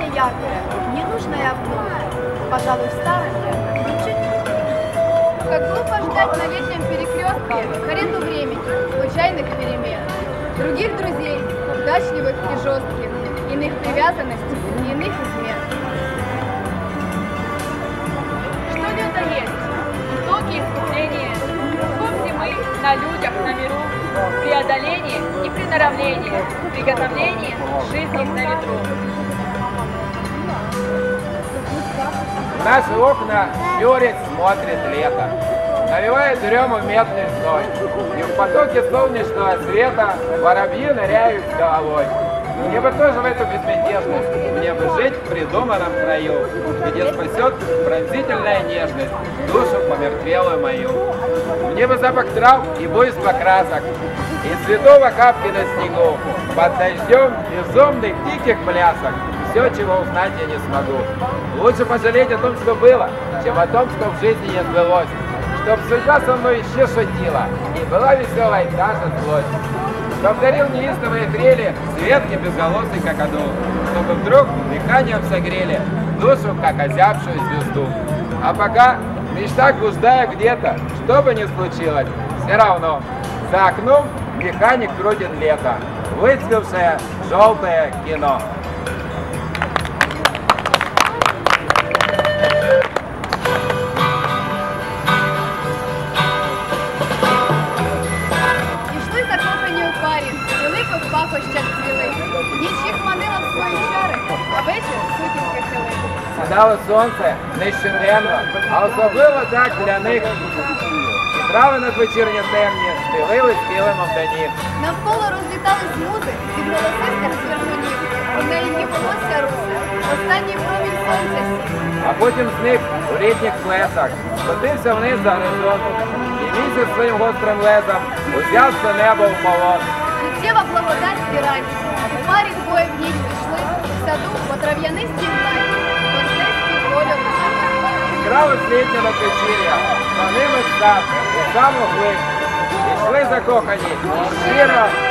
платье яркое, ненужное обновка. Пожалуй, старое. Как глупо ждать на летнем перекрестке карету времени, случайных перемен. Других друзей, удачливых и жестких, иных привязанностей и иных измен. Что лето есть? Итоги искупления. Кругом зимы, на людях, на миру. Преодоление и приноравление. Приготовление жизни на ветру. Наши окна Юрец смотрит лето. Навевает дрему медный зной. И в потоке солнечного света воробьи ныряют головой. Мне бы тоже в эту безмятежность, мне бы жить в придуманном краю, где спасет пронзительная нежность душу помертвелую мою. Бы запах трав и буйство красок, и цветов капки на снегу, под дождем безумных диких плясок, все, чего узнать я не смогу. Лучше пожалеть о том, что было, чем о том, что в жизни не сбылось. Чтоб судьба со мной еще шутила, и была веселой даже злость. Чтоб дарил неистовые трели светки безголосый какаду, Чтобы вдруг дыханием согрели душу, как озябшую звезду. А пока в мечтах блуждая где-то, что бы ни случилось, все равно за окном механик крутит лето, выцвевшее желтое кино. Сідало сонце нещоденно, а особливо так для них. Трави надвечірні темні стелились білим обдані. Навколо розлітались музи від голосистих свергунів. У неї волосся русе, останній промінь сонця сів. А потім зник у літніх плесах, котився вниз за горизонт, і місяць своїм гострим лезом узяв це небо в полон. Життєва благодать і радість. У парі двоє в ніч пішли, в саду по трав'янистій кольору. Грали літнє надвечір'я, за ними став і сам глиб. Ішли закохані, і щиро раділи аромату лип.